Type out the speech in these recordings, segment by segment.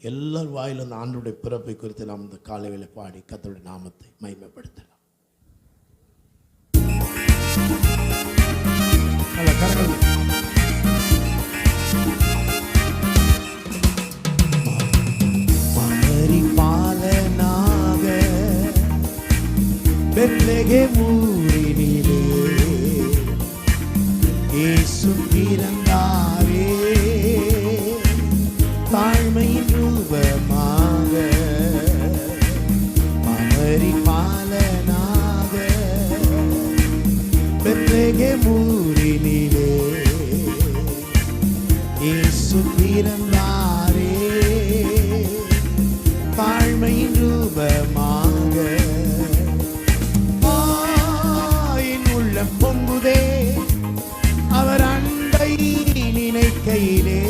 எல்லார் வாயிலும் அந்த ஆண்டுடைய பிறப்பை குறித்து நாம் இந்த காலையில பாடி கத்தருடைய நாமத்தை மகிமைப்படுத்தலாம். பாலனாக ஊரினிலே வாழ்க்கையிலே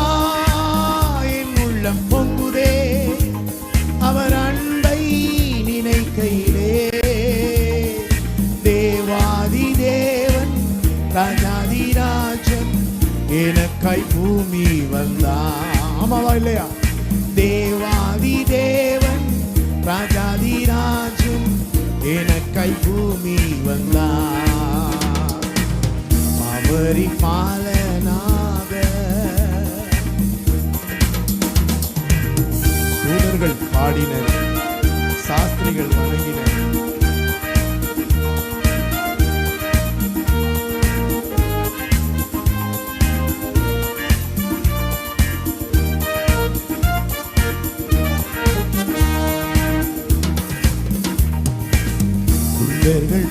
ஆயின் உள்ளம் பொங்குதே. அவர் அன்பை நினைக்கையிலே. தேவாதி தேவன் ராஜாதி ராஜன் எனக்காய் பூமி வந்தான். ஆமாவா இல்லையா? தேவாதி தேவன் ராஜாதி ராஜன் எனக்காய் பூமி வந்தான். அவரி பாலனாக. தூதர்கள் பாடினர் சாஸ்திரிகள் வணங்கினர்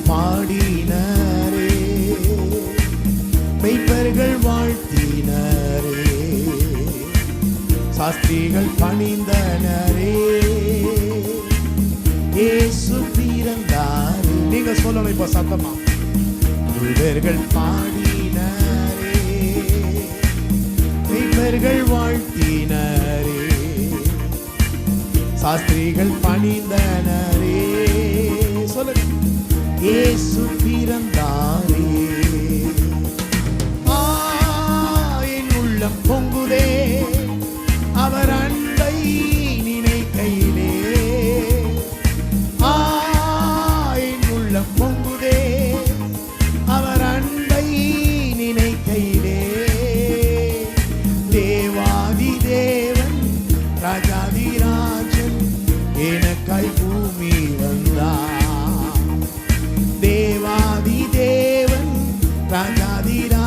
பாடி சாஸ்திரிகள் பணிந்தனரே. இயேசு பிறந்தாரே. நீங்க சொல்லணும் இப்ப சத்தமா. இவர்கள் பாடினரே. இவர்கள் வாழ்த்தினரே. சாஸ்திரிகள் பணிந்தனரே. சொல்லுங்க. இயேசு பிறந்தாரே. ஆ, என் உள்ளம் பொங்குதே. ராஜாதி ராஜன்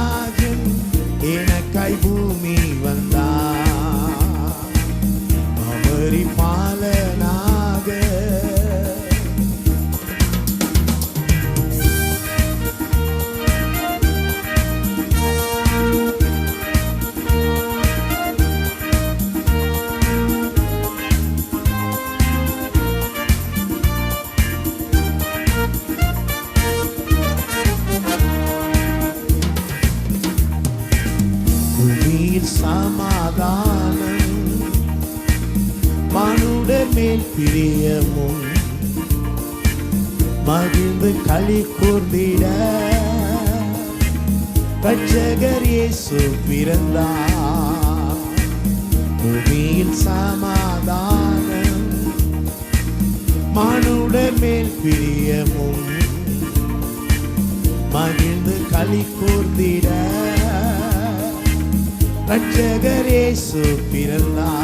மேல் பிரியமும் மகிழ்ந்து களி கூர்ந்திட. ரட்சகர் இயேசு பிறந்தார். பூமியில் சமாதானம் மனுடர் மேல் பிரியமும் மகிழ்ந்து களி கூர்ந்திட. ரட்சகர் இயேசு பிறந்தார்.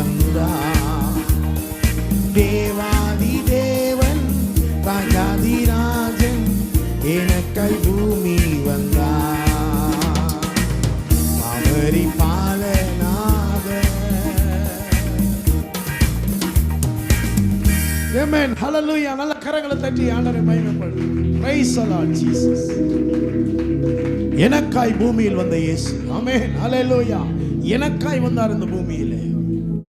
பூமி தேவாதி தேவன் ராஜாதி ராஜன் எனக்காய் பூமி வந்தார் அவரி பாலனாக Amen. Hallelujah. நல்ல கரங்களை தட்டி ஆண்டரை மகிமைப்படு Praise the Lord Jesus. எனக்காய் பூமியில் வந்த இயேசு. ஆமென் ஹalleluya எனக்காய் வந்தார் இந்த பூமியிலே.